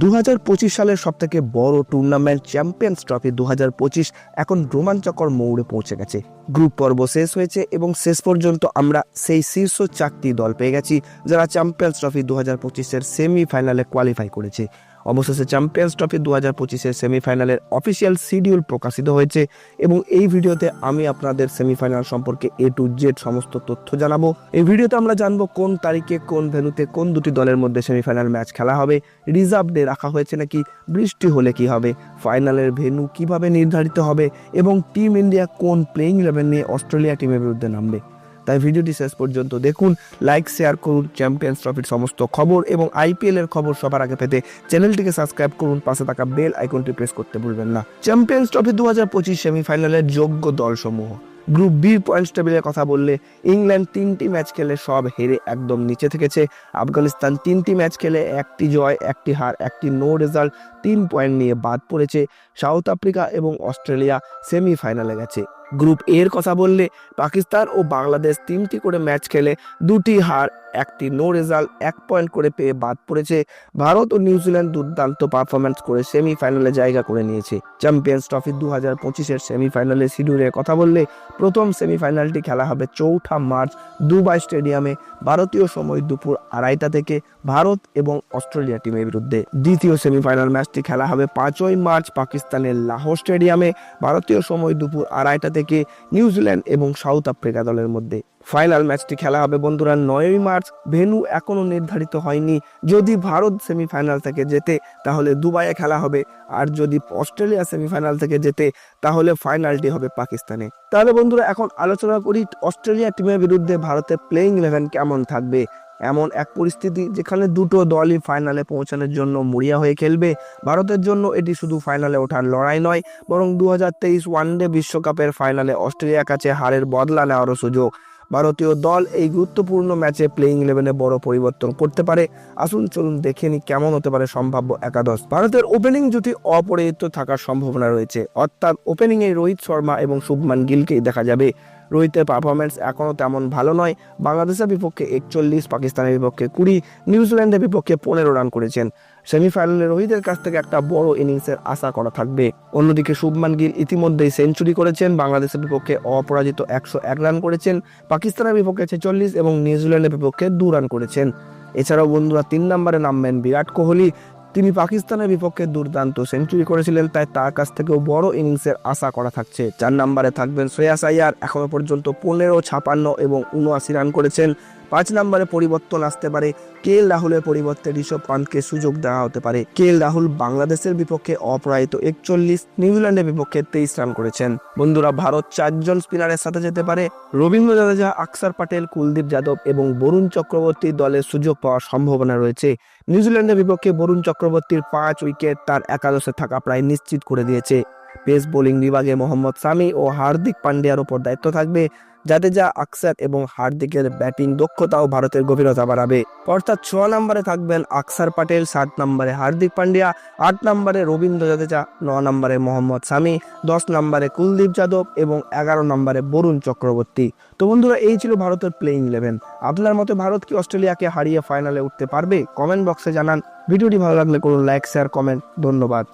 দু হাজার পঁচিশ সালের সব থেকে বড় টুর্নামেন্ট চ্যাম্পিয়ন্স ট্রফি দু হাজার পঁচিশ এখন রোমাঞ্চকর মৌড়ে পৌঁছে গেছে। গ্রুপ পর্ব শেষ হয়েছে এবং শেষ পর্যন্ত আমরা সেই শীর্ষ চারটি দল পেয়ে গেছি, যারা চ্যাম্পিয়ন্স ট্রফি দু হাজার পঁচিশের সেমিফাইনালে কোয়ালিফাই করেছে। অবশেষে চ্যাম্পিয়ন্স ট্রফি দু হাজার পঁচিশের সেমিফাইনালের অফিসিয়াল শিডিউল প্রকাশিত হয়েছে এবং এই ভিডিওতে আমি আপনাদের সেমিফাইনাল সম্পর্কে এ টু জেড সমস্ত তথ্য জানাব। এই ভিডিওতে আমরা জানব কোন তারিখে, কোন ভেন্যুতে, কোন দুটি দলের মধ্যে সেমিফাইনাল ম্যাচ খেলা হবে রিজার্ভ ডে রাখা হয়েছে নাকি, বৃষ্টি হলে কি হবে ফাইনালের ভেন্যু কীভাবে নির্ধারিত হবে এবং টিম ইন্ডিয়া কোন প্লেইং ইলেভেন নিয়ে অস্ট্রেলিয়া টিমের বিরুদ্ধে নামবে। তাই ভিডিওটি শেষ পর্যন্ত দেখুন লাইক শেয়ার করুন চ্যাম্পিয়ন্স ট্রফির সমস্ত খবর এবং আইপিএল এর খবর সবার আগে পেতে চ্যানেলটিকে সাবস্ক্রাইব করুন, পাশে থাকা বেল আইকনটি প্রেস করতে ভুলবেন না। চ্যাম্পিয়ন্স ট্রফি দু হাজার পঁচিশ সেমিফাইনালের যোগ্য দলসমূহ। গ্রুপ বি পয়েন্টস টেবিলের কথা বললে ইংল্যান্ড তিনটি ম্যাচ খেলে সব হেরে একদম নিচে থেকেছে। আফগানিস্তান তিনটি ম্যাচ খেলে একটি জয়, একটি হার, একটি নো রেজাল্ট তিন পয়েন্ট নিয়ে বাদ পড়েছে সাউথ আফ্রিকা এবং অস্ট্রেলিয়া সেমিফাইনালে গেছে। গ্রুপ এর কথা বললে পাকিস্তান ও বাংলাদেশ তিনটি করে ম্যাচ খেলে দুটি হার, একটি নো রেজাল্ট এক পয়েন্ট করে পেয়ে বাদ পড়েছে। ভারত ও নিউজিল্যান্ড দুর্দান্ত পারফরম্যান্স করে সেমিফাইনালে জায়গা করে নিয়েছে। চ্যাম্পিয়ন্স ট্রফি দু হাজার পঁচিশের সেমিফাইনালে শিডিউলের কথা বললে প্রথম সেমিফাইনালটি খেলা হবে চৌঠা মার্চ দুবাই স্টেডিয়ামে। ভারতীয় সময় দুপুর আড়াইটা থেকে ভারত এবং অস্ট্রেলিয়া টিমের বিরুদ্ধে। দ্বিতীয় সেমিফাইনাল ম্যাচটি খেলা হবে পাঁচই মার্চ পাকিস্তানের লাহোর স্টেডিয়ামে। ভারতীয় সময় দুপুর আড়াইটা থেকে নিউজিল্যান্ড এবং সাউথ আফ্রিকা দলের মধ্যে। ফাইনাল ম্যাচটি খেলা হবে বন্ধুরা নয়ই মার্চ। ভেন্যু এখনও নির্ধারিত হয়নি। যদি ভারত সেমিফাইনাল থেকে যেতে তাহলে দুবাইয়ে খেলা হবে। আর যদি অস্ট্রেলিয়া সেমিফাইনাল থেকে যেতে তাহলে ফাইনালটি হবে পাকিস্তানে। তাহলে বন্ধুরা, এখন আলোচনা করি অস্ট্রেলিয়া টিমের বিরুদ্ধে ভারতের প্লেইং ইলেভেন কেমন থাকবে? এমন এক পরিস্থিতি যেখানে দুটো দলই ফাইনালে পৌঁছানোর জন্য মরিয়া হয়ে খেলবে। ভারতের জন্য এটি শুধু ফাইনালে ওঠার লড়াই নয়, বরং দু হাজার তেইশ ওয়ানডে বিশ্বকাপের ফাইনালে অস্ট্রেলিয়ার কাছে হারের বদলা নেওয়ারও সুযোগ। ভারতীয় দল এই গুরুত্বপূর্ণ ম্যাচে প্লেইং ইলেভেনে বড় পরিবর্তন করতে পারে। আসুন, চলুন দেখে নি কেমন হতে পারে সম্ভাব্য একাদশ। ভারতের ওপেনিং জুটি অপরিহিত থাকার সম্ভাবনা রয়েছে। অর্থাৎ ওপেনিংয়ে রোহিত শর্মা এবং শুভমান গিলকেই দেখা যাবে। রোহিতের পারফরমেন্স এখনও তেমন ভালো নয়। বাংলাদেশের বিপক্ষে একচল্লিশ, পাকিস্তানের বিপক্ষে কুড়ি, নিউজিল্যান্ডের বিপক্ষে পনেরো রান করেছেন। সেমিফাইনালে রোহিতের কাছ থেকে একটা বড় ইনিংসের আশা করা থাকবে। অন্যদিকে শুভমান গিল ইতিমধ্যেই সেঞ্চুরি করেছেন। বাংলাদেশের বিপক্ষে অপরাজিত একশো এক রান করেছেন। পাকিস্তানের বিপক্ষে ছেচল্লিশ এবং নিউজিল্যান্ডের বিপক্ষে দু রান করেছেন। এছাড়াও বন্ধুরা, তিন নম্বরে নামবেন বিরাট কোহলি। তিনি পাকিস্তানের বিপক্ষে দুর্দান্ত সেঞ্চুরি করেছিলেন, তাই তার কাছ থেকেও বড় ইনিংসের আশা করা থাকছে। চার নম্বরে থাকবেন শ্রেয়াস আইয়ার এখনও পর্যন্ত পনেরো ছাপান্ন এবং উনআশি রান করেছেন। পাঁচ নম্বরে পরিবর্তন আসতে পারে। কে এল রাহুলের পরিবর্তে ঋষভ পান্তকে সুযোগ দেওয়া হতে পারে। কে এল রাহুল বাংলাদেশের বিপক্ষে অপরাজিত একচল্লিশ, নিউজিল্যান্ডের বিপক্ষে তেইশ রান করেছেন। বন্ধুরা, ভারত চারজন স্পিনারের সাথে যেতে পারে। রবীন্দ্র জাদেজা, আকসার পাটেল, কুলদীপ যাদব এবং বরুণ চক্রবর্তী দলের সুযোগ পাওয়ার সম্ভাবনা রয়েছে। নিউজিল্যান্ডের বিপক্ষে বরুণ চক্রবর্তীর পাঁচ উইকেট তার একাদশে থাকা প্রায় নিশ্চিত করে দিয়েছে। পেস বোলিং বিভাগে মোহাম্মদ সামি ও হার্দিক পান্ডিয়ার ওপর দায়িত্ব থাকবে। জাদেজা আকসার এবং হার্দিকের ব্যাটিং দক্ষতাও ভারতের গভীরতা বাড়াবে। অর্থাৎ ছ নম্বরে থাকবেন আকসার পাটেল, সাত নম্বরে হার্দিক পান্ডিয়া, আট নম্বরে রবীন্দ্র জাদেজা, ন নম্বরে মোহাম্মদ সামি দশ নম্বরে কুলদীপ যাদব এবং এগারো নম্বরে বরুণ চক্রবর্তী। তো বন্ধুরা, এই ছিল ভারতের প্লেইং ইলেভেন। আপনার মতে ভারত কি অস্ট্রেলিয়াকে হারিয়ে ফাইনালে উঠতে পারবে? কমেন্ট বক্সে জানান। ভিডিওটি ভালো লাগলে করুন লাইক, শেয়ার, কমেন্ট। ধন্যবাদ।